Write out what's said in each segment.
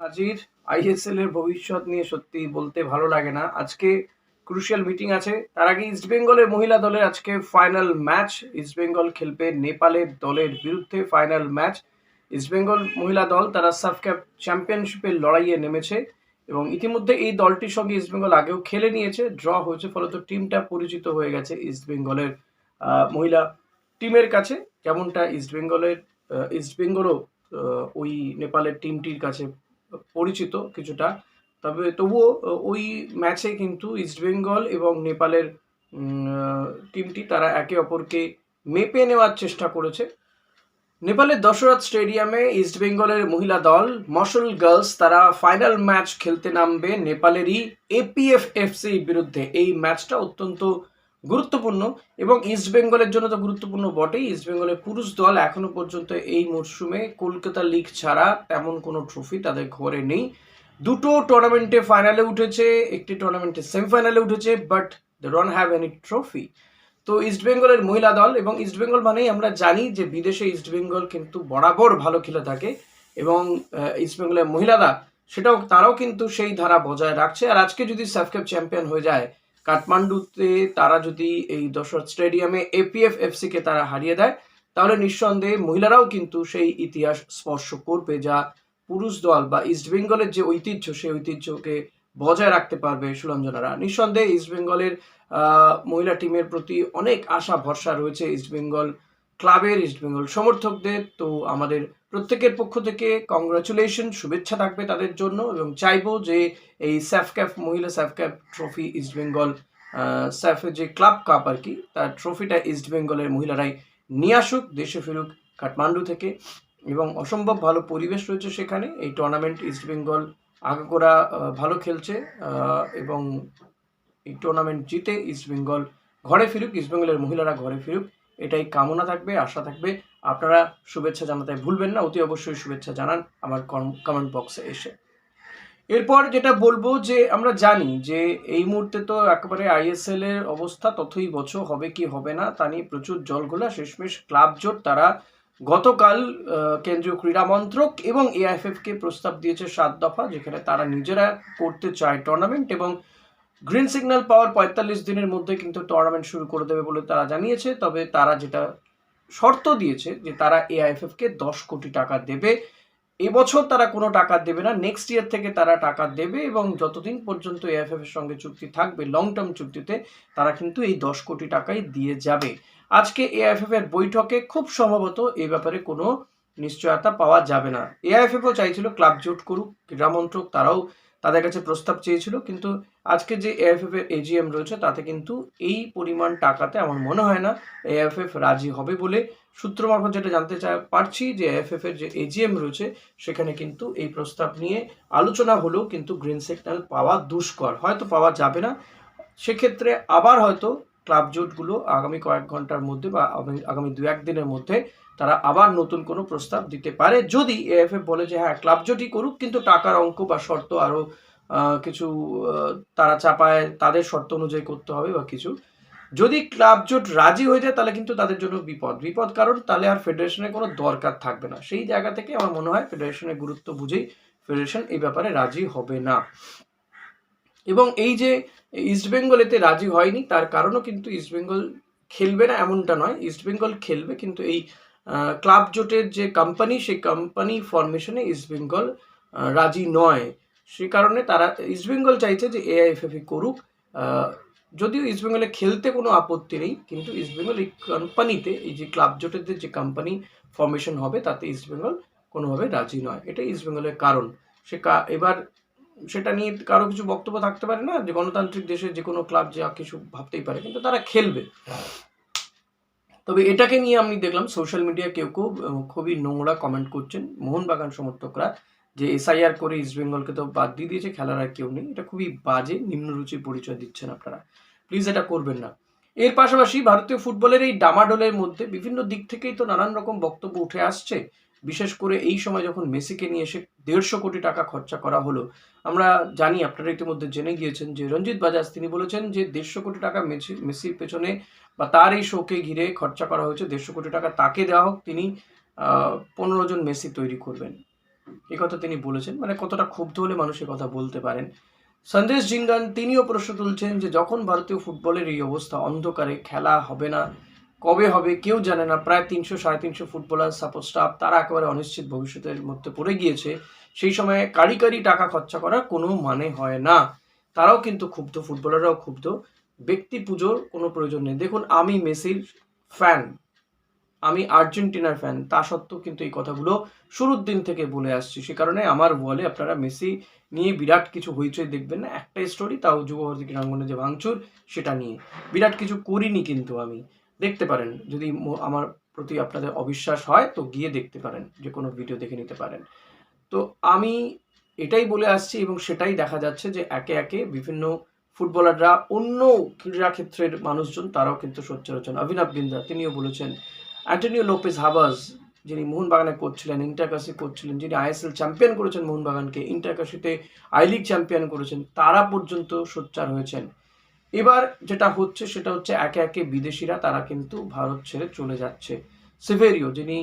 আজির ISL এর ভবিষ্যৎ নিয়ে সত্যি বলতে ভালো লাগে না। আজকে ক্রুশিয়াল মিটিং আছে। তার আগে ইস্ট বেঙ্গলের মহিলা দলের আজকে ফাইনাল ম্যাচ ইস্ট বেঙ্গল খেলবে নেপালের দলের বিরুদ্ধে ফাইনাল ম্যাচ ইস্ট বেঙ্গল মহিলা দল তারা সাফ ক্যাপ চ্যাম্পিয়নশিপের লড়াইয়ে নেমেছে এবং ইতিমধ্যে এই দলটির সঙ্গে ইস্ট বেঙ্গল আগেও খেলে নিয়েছে। ড্র হয়েছে ফলত টিমটা পরিচিত হয়ে গেছে ইস্ট বেঙ্গলের মহিলা টিমের কাছে। যেমনটা ইস্ট বেঙ্গলের আহ, ইস্ট বেঙ্গলও ওই নেপালের টিমটির কাছে পরিচিত কিছুটা। তবে তবুও, ওই ম্যাচে কিন্তু ইস্টবেঙ্গল এবং নেপালের টিমটি তারা একে অপরকে মেপে নেওয়ার চেষ্টা করেছে। নেপালের দশরথ স্টেডিয়ামে ইস্টবেঙ্গলের মহিলা দল মশল গার্লস তারা ফাইনাল ম্যাচ খেলতে নামবে নেপালেরই এপিএফ এফসি বিরুদ্ধে। এই ম্যাচটা অত্যন্ত গুরুত্বপূর্ণ এবং ইস্টবেঙ্গলের জন্য তো গুরুত্বপূর্ণ বটেই। ইস্টবেঙ্গলের পুরুষ দল এখনও পর্যন্ত এই মরশুমে কলকাতা লিগ ছাড়া তেমন কোনো ট্রফি তাদের ঘরে নেই। দুটো টুর্নামেন্টে ফাইনালে উঠেছে, একটি টুর্নামেন্টে সেমিফাইনালে উঠেছে but they don't have any trophy তো ইস্টবেঙ্গলের মহিলা দল এবং ইস্টবেঙ্গল মানেই আমরা জানি যে বিদেশে ইস্টবেঙ্গল কিন্তু বরাবর ভালো খেলে থাকে এবং ইস্টবেঙ্গলের মহিলারা সেটাও, তারাও কিন্তু সেই ধারা বজায় রাখছে। আর আজকে যদি সাফকাপ চ্যাম্পিয়ন হয়ে যায় কাঠমান্ডুতে তারা যদি এই দশরথ স্টেডিয়ামে এপিএফ এফসিকে তারা হারিয়ে দেয়, তাহলে নিঃসন্দেহে মহিলারাও কিন্তু সেই ইতিহাস স্পর্শ করবে যা পুরুষ দল বা ইস্টবেঙ্গলের যে ঐতিহ্য, সেই ঐতিহ্যকে বজায় রাখতে পারবে সুরঞ্জনারা নিঃসন্দেহে ইস্টবেঙ্গলের মহিলা টিমের প্রতি অনেক আশা, ভরসা রয়েছে ইস্টবেঙ্গল ক্লাবের ইস্টবেঙ্গল সমর্থকদের। তো আমাদের প্রত্যেকের পক্ষ থেকে কংগ্রাচুলেশন শুভেচ্ছা থাকবে তাদের জন্য এবং চাইব যে এই স্যাফ স্যাফক্যাপ মহিলা SAF SAF cup trophy East Bengal স্যাফের যে ক্লাব কাপ আর কি, তার ট্রফিটা ইস্টবেঙ্গলের মহিলারাই নিয়ে আসুক, দেশে ফিরুক, কাঠমান্ডু থেকে এবং অসম্ভব ভালো পরিবেশ রয়েছে সেখানে। এই টুর্নামেন্ট ইস্টবেঙ্গল আগাগোড়া ভালো খেলছে এবং এই টুর্নামেন্ট জিতে ইস্টবেঙ্গল ঘরে ফিরুক ইস্টবেঙ্গলের মহিলারা ঘরে ফিরুক, এটাই কামনা থাকবে, আশা থাকবে। আপনারা শুভেচ্ছা জানাতে ভুলবেন না, অতি অবশ্যই শুভেচ্ছা জানান আমার কমেন্ট বক্সে এসে। এরপর যেটা বলব যে আমরা জানি যে এই মুহূর্তে তো একেবারে আইএসএল এর অবস্থা তথই বছর হবে কি হবে না, তা নিয়ে প্রচুর জলঘোলা শেষমেশ ক্লাব জোট তারা গতকাল কেন্দ্রীয় ক্রীড়া মন্ত্রক এবং এআইএফএফ কে প্রস্তাব দিয়েছে সাত দফা, যেখানে তারা নিজেরা করতে চায় টুর্নামেন্ট এবং গ্রিন সিগন্যাল পাওয়ার পঁয়তাল্লিশ দিনের মধ্যে কিন্তু টুর্নামেন্ট শুরু করে দেবে বলে তারা জানিয়েছে। তবে তারা যেটা শর্ত দিয়েছে যে তারা এআইএফএফ কে দশ কোটি টাকা দেবে। এবছর তারা কোনো টাকা দেবে না নেক্সট ইয়ার থেকে তারা টাকা দেবে এবং যতদিন পর্যন্ত এআইএফএফ এর সঙ্গে চুক্তি থাকবে লং টার্ম চুক্তিতে, তারা কিন্তু এই দশ কোটি টাকাই দিয়ে যাবে। আজকে এআইএফএফ এর বৈঠকে খুব সম্ভবত এ ব্যাপারে কোনো নিশ্চয়তা পাওয়া যাবে না। এআইএফএফও চাইছিল ক্লাব জোট করুক ক্রীড়ামন্ত্রক তারাও তাদের কাছে প্রস্তাব চেয়েছিল, কিন্তু আজকে যে এআইএফএফ এর এজিএম রয়েছে, তাতে কিন্তু এই পরিমাণ টাকাতে আমার মনে হয় না এএফএফ রাজি হবে বলে সূত্র মারফত যেটা জানতে চা, পারছি যে এএফএফ এর যে এজিএম রয়েছে, সেখানে কিন্তু এই প্রস্তাব নিয়ে আলোচনা হলেও কিন্তু গ্রিন সিগন্যাল পাওয়া দুষ্কর। হয়তো পাওয়া যাবে না। সেক্ষেত্রে আবার হয়তো ক্লাব জোটগুলো আগামী কয়েক ঘণ্টার মধ্যে বা আগামী- দু এক দিনের মধ্যে তারা আবার নতুন কোনো প্রস্তাব দিতে পারে। যদি এএফএফ বলে যে হ্যাঁ ক্লাব জোটই করুক, কিন্তু টাকার অঙ্ক বা শর্ত আরও কিছু তারা চাপায়, তাদের শর্ত অনুযায়ী করতে হবে বা কিছু। যদি ক্লাব জোট রাজি হয়ে যায়, তাহলে কিন্তু তাদের জন্য বিপদ। বিপদ কারণ, তাহলে আর ফেডারেশনের কোনো দরকার থাকবে না। সেই জায়গা থেকে আমার মনে হয় ফেডারেশনের গুরুত্ব বুঝেই ফেডারেশন এই ব্যাপারে রাজি হবে না। এবং এই যে ইস্টবেঙ্গল এতে রাজি হয়নি, তার কারণও কিন্তু ইস্টবেঙ্গল খেলবে না এমনটা নয়। ইস্টবেঙ্গল খেলবে, কিন্তু এই ক্লাব জোটের যে কোম্পানি সেই কোম্পানি ফরমেশনে ইস্টবেঙ্গল রাজি নয়। সে কারণে তারা ইস্টবেঙ্গল চাইছে যে এআইএফএফ করুক। যদিও ইস্টবেঙ্গলে খেলতে কোনো আপত্তি নেই, কিন্তু ইস্টবেঙ্গল এই কোম্পানিতে এই যে ক্লাব জোটের যে কোম্পানি ফরমেশন হবে, তাতে ইস্টবেঙ্গল কোনোভাবে রাজি নয়। এটা ইস্টবেঙ্গলের কারণ। সে এবার সেটা নিয়ে কারও কিছু বক্তব্য থাকতে পারে না, যে গণতান্ত্রিক দেশে যে কোনো ক্লাব যা কিছু ভাবতেই পারে, কিন্তু তারা খেলবে। তবে এটাকে নিয়ে আমি দেখলাম সোশ্যাল মিডিয়া কেউ কেউ খুবই নোংরা কমেন্ট করছেন মোহনবাগান সমর্থকরা, যে এসআইআর করে ইস্টবেঙ্গলকে তো বাদ দিয়ে দিয়েছে, খেলার আর কেউ নেই। এটা খুবই বাজে নিম্নরুচির পরিচয় দিচ্ছেন আপনারা। প্লিজ এটা করবেন না। এর পাশাপাশি ভারতীয় ফুটবলের এই ডামাডোলের মধ্যে বিভিন্ন দিক থেকেই তো নানান রকম বক্তব্য উঠে আসছে। বিশেষ করে এই সময় যখন মেসিকে নিয়ে এসে দেড়শো কোটি টাকা খরচা করা হলো, আমরা জানি আপনারা ইতিমধ্যে জেনে গিয়েছেন যে রঞ্জিত বাজাজ, তিনি বলেছেন যে দেড়শো কোটি টাকা মেসি, মেসির পেছনে বা তার এই শোকে ঘিরে খরচা করা হয়েছে, দেড়শো কোটি টাকা তাকে দেওয়া হোক, তিনি পনেরো জন মেসি তৈরি করবেন। এই কথা তিনি বলেছেন মানে কতটা ক্ষুব্ধ হলে মানুষ এ কথা বলতে পারেন। সন্দেশ জিঙ্গান তিনিও প্রশ্ন তুলছেন যে যখন ভারতীয় ফুটবলের এই অবস্থা অন্ধকারে খেলা হবে না কবে হবে কেউ জানে না। প্রায় তিনশো, সাড়ে তিনশো ফুটবলার সাপোর্ট স্টাফ তারা একেবারে অনিশ্চিত ভবিষ্যতের মধ্যে পড়ে গিয়েছে। সেই সময়ে কারি কারি টাকা খরচা করার কোনো মানে হয় না। তারাও কিন্তু ক্ষুব্ধ, ফুটবলাররাও ক্ষুব্ধ। ব্যক্তি পুজোর কোনো প্রয়োজন নেই। দেখুন, আমি মেসির ফ্যান আমি আর্জেন্টিনার ফ্যান তা সত্ত্বেও কিন্তু এই কথাগুলো শুরুর দিন থেকে বলে আসছি। সে কারণে আমার বলে আপনারা মেসি নিয়ে বিরাট কিছু হইচই দেখবেন না। একটাই স্টোরি তাও যুবভারতী ক্রীড়াঙ্গনে যে ভাঙচুর, সেটা নিয়ে। বিরাট কিছু করিনি কিন্তু আমি। দেখতে পারেন। যদি আমার প্রতি আপনাদের অবিশ্বাস হয়, তো গিয়ে দেখতে পারেন যে কোনো ভিডিও দেখে নিতে পারেন। তো আমি এটাই বলে আসছি এবং সেটাই দেখা যাচ্ছে যে একে একে বিভিন্ন ফুটবলাররা, অন্য ক্রীড়াক্ষেত্রের মানুষজন, তারাও কিন্তু সোচ্চার হচ্ছেন অভিনব বিন্দা। তিনিও বলেছেন অ্যান্টনিও লোপেজ হাবাস যিনি মোহনবাগানে কোচ ছিলেন ইন্টারকাশি কোচ ছিলেন যিনি আইএসএল চ্যাম্পিয়ন করেছেন মোহনবাগানকে ইন্টারকাশিতে আই লিগ চ্যাম্পিয়ন করেছেন, তারা পর্যন্ত সোচ্চার হয়েছেন। এবার যেটা হচ্ছে, সেটা হচ্ছে একে একে বিদেশিরা, তারা কিন্তু ভারত ছেড়ে চলে যাচ্ছে। সিভেরিও যিনি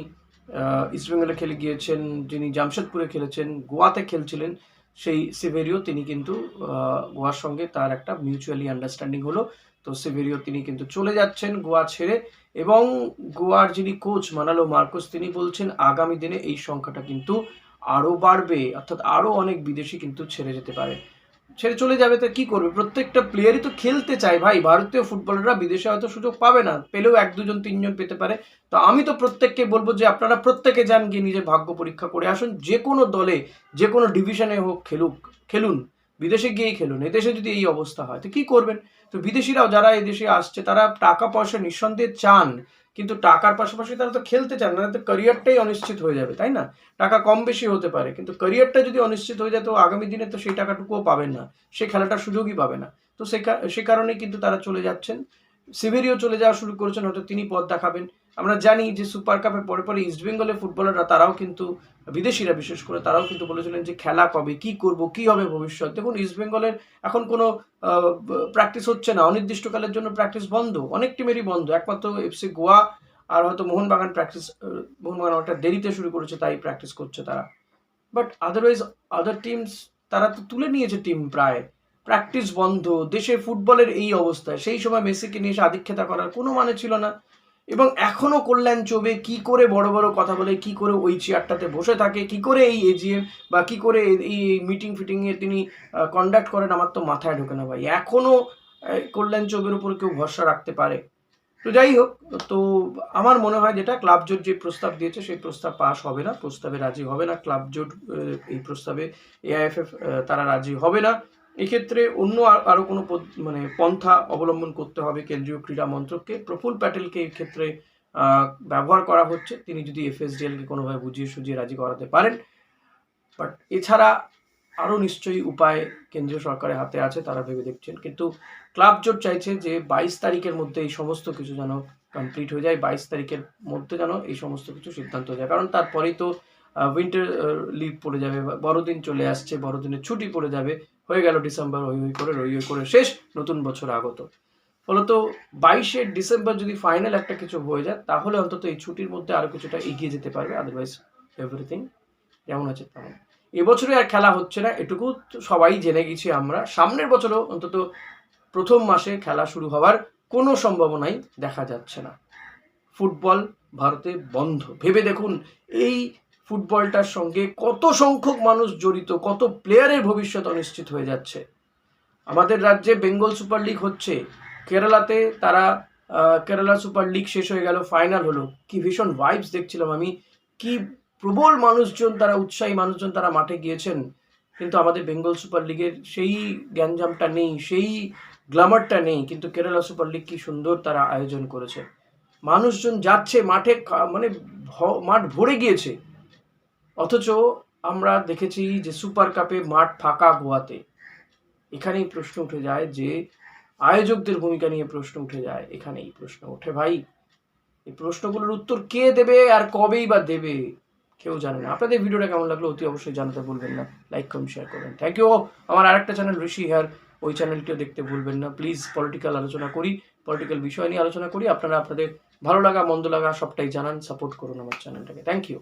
ইস্টবেঙ্গলে খেলে গিয়েছেন, যিনি জামশেদপুরে খেলেছেন, গোয়াতে খেলছিলেন, সেই সিভেরিও তিনি কিন্তু গোয়ার সঙ্গে তার একটা মিউচুয়ালি আন্ডারস্ট্যান্ডিং হলো। তো সিভেরিও তিনি কিন্তু চলে যাচ্ছেন গোয়া ছেড়ে এবং গোয়ার যিনি কোচ মানালো মার্কোস, তিনি বলছেন, আগামী দিনে এই সংখ্যাটা কিন্তু আরও বাড়বে। অর্থাৎ আরও অনেক বিদেশি কিন্তু ছেড়ে যেতে পারে। ছেড়ে চলে যাবে, তো কি করবে? প্রত্যেকটা প্লেয়ারই তো খেলতে চায় ভাই। ভারতীয় ফুটবলাররা বিদেশে হয়তো সুযোগ পাবে না। পেলেও এক, দুজন, তিনজন পেতে পারে। তো আমি তো প্রত্যেককে বলব যে, আপনারা প্রত্যেকে যান গিয়ে নিজের ভাগ্য পরীক্ষা করে আসুন। যে কোনো দলে, যে কোনো ডিভিশনে হোক, খেলুক, খেলুন। বিদেশে গিয়েই খেলুন। এদেশে যদি এই অবস্থা হয়, তো কী করবেন? তো বিদেশিরাও যারা এই দেশে আসছে, তারা টাকা পয়সা নিঃসন্দেহে চান, কিন্তু টাকার পাশাপাশি তারা তো খেলতে চান না তো ক্যারিয়ারটাই অনিশ্চিত হয়ে যাবে, তাই না? টাকা কম বেশি হতে পারে, কিন্তু ক্যারিয়ারটা যদি অনিশ্চিত হয়ে যায়, তো আগামী দিনে তো সেই টাকাটুকুও পাবেন না, সে খেলাটার সুযোগই পাবে না। তো সে কারণে কিন্তু তারা চলে যাচ্ছেন। সিভেরিও চলে যাওয়া শুরু করেছেন, হয়তো তিনি পথ দেখাবেন। আমরা জানি যে সুপার কাপের পরে পরে ইস্টবেঙ্গলের ফুটবলাররা তারাও কিন্তু, বিদেশিরা বিশেষ করে, তারাও কিন্তু বলেছিলেন যে খেলা কবে, কি করব, কি হবে ভবিষ্যৎ। দেখুন ইস্টবেঙ্গলের এখন কোনো প্র্যাকটিস হচ্ছে না। অনির্দিষ্টকালের জন্য প্র্যাকটিস বন্ধ। অনেক টিমেরই বন্ধ। একমাত্র এফসি গোয়া আর হয়তো মোহনবাগান প্র্যাকটিস মোহনবাগান অনেকটা দেরিতে শুরু করেছে, তাই প্র্যাকটিস করছে তারা। বাট আদারওয়াইজ আদার টিমস তারা তো তুলে নিয়েছে টিম প্রায়। প্র্যাকটিস বন্ধ। দেশে ফুটবলের এই অবস্থায় সেই সময় মেসিকে নিয়ে এসে আধিক্ষেতা করার কোনো মানে ছিল না। এবং এখনও কল্যাণ চবে কি করে বড় বড় কথা বলে কি করে ওই চেয়ারটাতে বসে থাকে কি করে এই এজিএম বা কি করে এই- মিটিং ফিটিংয়ে তিনি কন্ডাক্ট করেন আমার তো মাথায় ঢোকে না ভাই। এখনও আহ, কল্যাণ চৌবের উপর কেউ ভরসা রাখতে পারে। তো যাই হোক তো আমার মনে হয় যেটা ক্লাব জোট যে প্রস্তাব দিয়েছে সেই প্রস্তাব পাস হবে না প্রস্তাবে রাজি হবে না। ক্লাব জোট এই প্রস্তাবে এআইএফএফ তারা রাজি হবে না। এক্ষেত্রে অন্য আর- আরও কোনো মানে পন্থা অবলম্বন করতে হবে কেন্দ্রীয় ক্রীড়া মন্ত্রককে। প্রফুল প্যাটেলকে ক্ষেত্রে ব্যবহার করা হচ্ছে। তিনি যদি এফএসডিএলকে কোনোভাবে বুঝিয়ে সুঝিয়ে রাজি করাতে পারেন। বাট এছাড়া আরও নিশ্চয়ই উপায় কেন্দ্রীয় সরকারের হাতে আছে, তারা ভেবে দেখছেন। কিন্তু ক্লাব জোট চাইছে যে বাইশ তারিখের মধ্যে এই সমস্ত কিছু যেন কমপ্লিট হয়ে যায়, বাইশ তারিখের মধ্যে যেন এই সমস্ত কিছু সিদ্ধান্ত হয়ে যায়। কারণ তারপরেই তো উইন্টার লিভ পড়ে যাবে বড়দিন চলে আসছে, বড়দিনের ছুটি পড়ে যাবে। হয়ে গেল ডিসেম্বর হই হই করে রই হই করে। শেষ, নতুন বছর আগত। ফলত বাইশে ডিসেম্বর যদি ফাইনাল একটা কিছু হয়ে যায়, তাহলে অন্তত এই ছুটির মধ্যে আরও কিছুটা এগিয়ে যেতে পারবে। আদারওয়াইজ এভরিথিং যেমন আছে তেমন। এবছরে আর খেলা হচ্ছে না, এটুকু সবাই জেনে গেছি আমরা। সামনের বছরও অন্তত প্রথম মাসে খেলা শুরু হওয়ার কোনো সম্ভাবনাই দেখা যাচ্ছে না। ফুটবল ভারতে বন্ধ। ভেবে দেখুন, এই ফুটবলটার সঙ্গে কত সংখ্যক মানুষ জড়িত, কত প্লেয়ারের ভবিষ্যৎ অনিশ্চিত হয়ে যাচ্ছে। আমাদের রাজ্যে বেঙ্গল সুপার লিগ হচ্ছে, কেরালাতে তারা কেরালা সুপার লিগ শেষ হয়ে গেল ফাইনাল হলো। কি ভীষণ ভাইবস দেখছিলাম আমি, কি প্রবল মানুষজন তারা, উৎসাহী মানুষজন তারা মাঠে গিয়েছেন। কিন্তু আমাদের বেঙ্গল সুপার লিগের সেই গ্যাঞ্জামটা নেই, সেই গ্ল্যামারটা নেই, কিন্তু কেরালা সুপার লিগ কি সুন্দর তারা আয়োজন করেছে। মানুষজন যাচ্ছে, মাঠে মানে মাঠ ভরে গিয়েছে। অথচ আমরা দেখেছি যে সুপার কাপে মাঠ ফাঁকা গোয়াতে। এখানেই প্রশ্ন উঠে যায় যে, আয়োজকদের ভূমিকা নিয়ে প্রশ্ন উঠে যায়। এখানেই প্রশ্ন ওঠে, ভাই। এই প্রশ্নগুলোর উত্তর কে দেবে আর কবেই বা দেবে, কেউ জানে না। আপনাদের ভিডিওটা কেমন লাগল অতি অবশ্যই জানাতে ভুলবেন না। লাইক কমেন্ট শেয়ার করবেন। থ্যাংক ইউ আমার আরেকটা চ্যানেল ঋষি হেয়ার, ওই চ্যানেলটিও দেখতে ভুলবেন না। প্লিজ পলিটিক্যাল আলোচনা করি পলিটিক্যাল বিষয় নিয়ে আলোচনা করি। আপনারা আপনাদের ভালো লাগা, মন্দ লাগা, সবটাই জানান সাপোর্ট করুন আমার চ্যানেলটাকে থ্যাংক ইউ